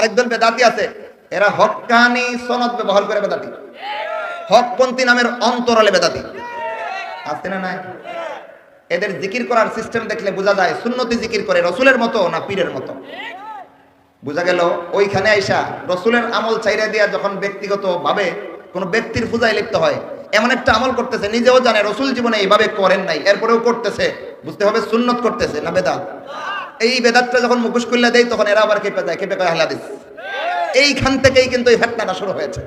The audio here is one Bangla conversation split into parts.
আরেকদল বেদাতি আছে, এরা হক্কানি সনদ ব্যবহার করে বেদাতি হকপন্থী নামের অন্তরালে বেদাতি আছে না নাই? এদের জিকির করার সিস্টেম দেখলে বোঝা যায়, সুন্নতি জিকির করে রসুলের মতো না পীরের মতো। বোঝা গেল, ওইখানে আইসা রসুলের আমল চাইরা দিয়া যখন ব্যক্তিগত ভাবে কোনো ব্যক্তির পূজায় লিপ্ত হয়, এমন একটা আমল করতেছে, নিজেও জানে রসুল জীবনে এইভাবে করেন নাই, এরপরেও করতেছে। বুঝতে হবে সুন্নত করতেছে না বেদাত? এই বেদাতটা যখন মুখোশ করলে দেয়, তখন এরা আবার কেঁপে যায় কেঁপে কয় হালাদিস এইখান থেকেই কিন্তু এই ফেতনাটা শুরু হয়েছে।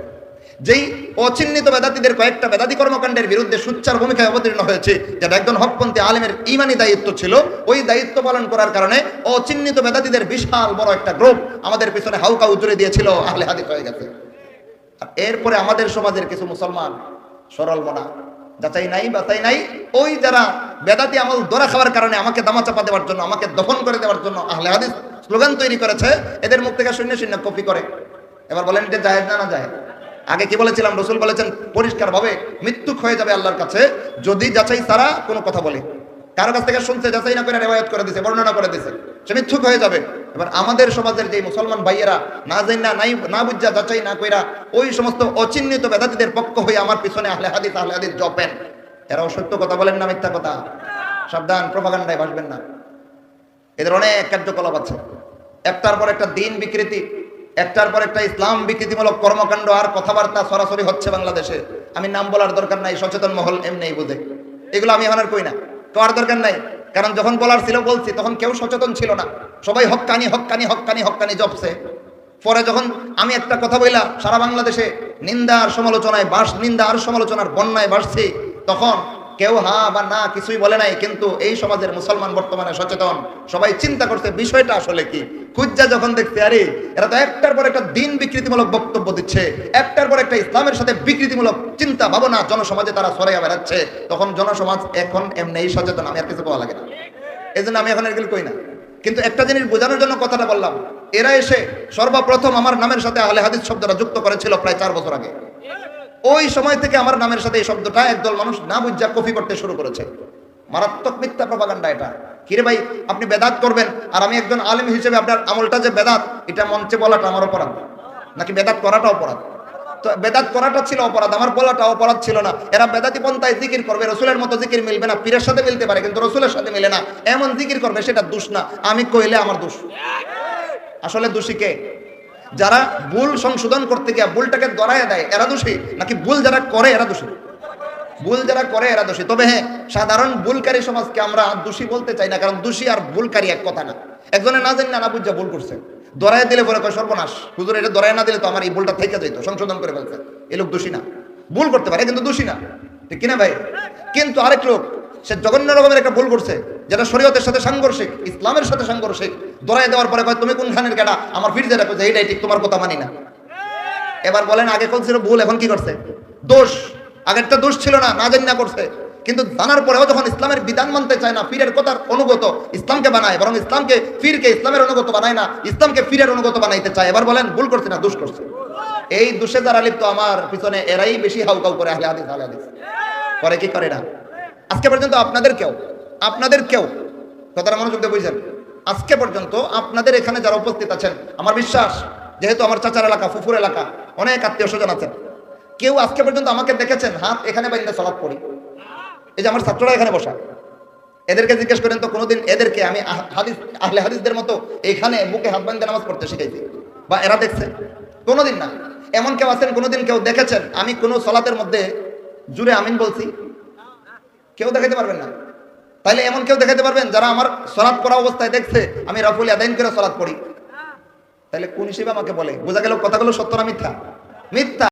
যেই অচিহ্নিত বেদাতিদের কয়েকটা বেদাতি কর্মকাণ্ডের বিরুদ্ধে সুচ্চার ভূমিকায় অবতীর্ণ হয়েছে, যেটা একজন হকপন্থী আলেমের ইমানি দায়িত্ব ছিল, ওই দায়িত্ব পালন করার কারণে অচিহ্নিত বেদাতিদের বিশাল বড় একটা গ্রুপ আমাদের পিছনে হাউকা উজুরে দিয়েছিল, আহলে হাদিস হয়ে গেছে। এরপরে আমাদের সমাজের কিছু মুসলমান সরল মনা, যাচাই নাই বাচাই নাই, ওই যারা বেদাতি আমল দোরা খাওয়ার কারণে আমাকে দামা চাপা দেওয়ার জন্য, আমাকে দফন করে দেওয়ার জন্য আহলে হাদিস স্লোগান তৈরি করেছে। এদের মুখ থেকে শূন্য শূন্য কপি করে। এবার বলেন এটা জায়েজ না না যায় আগে কি বলেছিলাম? রসুল বলেছেন পরিষ্কার ভাবে মৃত্যুক হয়ে যাবে আল্লাহর কাছে, যদি যাচাই তারা কোনো কথা বলে। কারও কাছ থেকে শুনছে, যাচাই না করে রেওয়ায়ত করে দিছে, বর্ণনা করে দিছে, সে মিথ্যুক হয়ে যাবে। এবার আমাদের সমাজের যে মুসলমান ভাইয়েরা, না জানি না নাই, না বুঝা, যাচাই না কইরা, ওই সমস্ত অচিহ্নিত বেদাতিদের পক্ষ হয়ে আমার পিছনে আহলে হাদিস আহলে হাদিস জপেন। এরা অসত্য কথা বলেন না, মিথ্যা কথা। সাবধান প্রভাগান্ডায় বাসবেন না। এদের অনেক কার্যকলাপ আছে। একটার পর একটা দিন বিকৃতি, একটার পর একটা ইসলাম বিকৃতিমূলক কর্মকাণ্ড আর কথাবার্তা সরাসরি হচ্ছে বাংলাদেশে। আমি নাম বলার দরকার নাই, সচেতন মহল এমনি বুঝে। এগুলো আমি এখন আর কই না। করার দরকার নাই। কারণ যখন বলার ছিল, বলছি, তখন কেউ সচেতন ছিল না। সবাই হক্কানি হক্কানি হক্কানি হক্কানি জপছে। পরে যখন আমি একটা কথা বললাম, সারা বাংলাদেশে নিন্দা আর সমালোচনায় বাস, নিন্দা আর সমালোচনার বন্যায় বাসছি। তখন কেউ হা বা না কিছুই বলে নাই, কিন্তু এই সমাজের মুসলমান বর্তমানে সচেতন। সবাই চিন্তা করছে, বিষয়টা আসলে কি? খুজ্জা যখন দেখতে আরে, এরা তো একটার পর একটা দিন বিকৃতিমূলক বক্তব্য দিচ্ছে, একটার পর একটা ইসলামের সাথে বিকৃতিমূলক চিন্তা, ভাবনা জনসমাজে তারা সরাইয়া বেড়াচ্ছে। তখন জনসমাজ এখন এমনি সচেতন, আমি আর কিছু পাওয়া লাগে না। এই আমি এখন এগুলো কই না। কিন্তু একটা জিনিস বোঝানোর জন্য কথাটা বললাম, এরা এসে সর্বপ্রথম আমার নামের সাথে আহলে হাদিস শব্দটা যুক্ত করেছিল প্রায় চার বছর আগে। ওই সময় থেকে আমার নামের সাথে এই শব্দটা একদল মানুষ না বুঝা কপি করতে শুরু করেছে। মারাত্মক মিথ্যা প্রপাগান্ডা এটা। কিরে ভাই, আপনি বেদাত করবেন, আর আমি একজন আলিম হিসেবে আপনার আমলটা যে বেদাত, এটা মঞ্চে বলাটা আমার অপরাধ। নাকি বেদাত করাটা অপরাধ? তো বেদাত করাটা ছিল অপরাধ, আমার বলাটা অপরাধ ছিল না। এরা বেদাতি পন্থায় জিকির করবে, রসুলের মতো জিকির মিলবে না, পীরের সাথে মিলতে পারে, কিন্তু রসুলের সাথে মিলে না। এমন জিকির করবে, সেটা দোষ না। আমি কইলে আমার দোষ। আসলে দোষী কে? যারা ভুল সংশোধন করতে গিয়ে ভুলটাকে দড়ায় দেয়, এরা দোষী? নাকি ভুল যারা করে, এরা দোষী? ভুল যারা করে, এরা দোষী। তবে হ্যাঁ সাধারণ ভুলকারী সমাজকে আমরা দোষী বলতে চাই না, কারণ দোষী আর ভুলকারী এক কথা না। একজনে না জানি না বুঝা ভুল করছে। দরায় দিলে পরে কয়, সর্বনাশ। হুজুর, এটা দরায় না দিলে তো আমার এই ভুলটা থেকে যেত সংশোধন করে ফেলছে। এই লোক দোষী না। ভুল করতে পারে, কিন্তু দোষী না। ঠিক কিনা ভাই? কিন্তু আরেক লোক সে জঘন্য রকমের একটা ভুল করছে, যেটা শরীয়তের সাথে সাংঘর্ষিক, ইসলামের সাথে সাংঘর্ষিক। দরায় দেওয়ার পরে কয়, তুমি কোন খানের কেটা আমার ফির যেটা কইছে এইটাই ঠিক, তোমার কথা মানি না। এবার বলেন, আগে কোন ছিল ভুল, এখন কি করছে? দোষ, আগেরটা দোষ ছিল না না জানি না করছে। কিন্তু জানার পরেও যখন ইসলামের বিধান মানতে চায় না, ফিরের কথার অনুগত, ইসলামকে বানায়, বরং ইসলামকে ফিরকে ইসলামের অনুগত বানায় না, ইসলামকে ফিরের অনুগত বানাইতে চায়। এবার বলেন, ভুল করছে না, দোষ করছে? এই দোষে যারা লিপ্ত, আমার পিছনে এরাই বেশি হাউকাউ করে, আহলে হাদিস আহলে হাদিস। পরে কি করে না আজকে পর্যন্ত আপনাদের কেউ আপনাদের কেউ, কথাটা মনোযোগ দিয়ে বুঝছেন আজকে পর্যন্ত আপনাদের এখানে যারা উপস্থিত আছেন, আমার বিশ্বাস, যেহেতু আমার চাচার এলাকা, ফুফুর এলাকা, অনেক আত্মীয় স্বজন আছেন, কেউ আজকে পর্যন্ত আমাকে দেখেছেন, হাত এখানে বাইন্দা সলাপ করি এই যে আমার ছাত্ররা এখানে বসা, এদেরকে জিজ্ঞেস করেন তো কোনোদিন এদেরকে আমি হাদিস, আহলে হাদিসদের মতো এখানে বুকে হাত বান্ধে নামাজ পড়তে শিখাইছি? বা এরা দেখছে? কোনোদিন না। এমন কেউ আছেন, কোনোদিন কেউ দেখেছেন, আমি কোনো সলাতের মধ্যে জুড়ে আমিন বলছি? কেউ দেখাতে পারবেন না। তাইলে এমন কেউ দেখাতে পারবেন যারা আমার সলাৎ পড়া অবস্থায় দেখছে, আমি রাফুল আদাইন করে সলাৎ পড়ি। তাহলে কোন হিসেবে আমাকে বলে? বোঝা গেল কথাগুলো সত্য না মিথ্যা? মিথ্যা।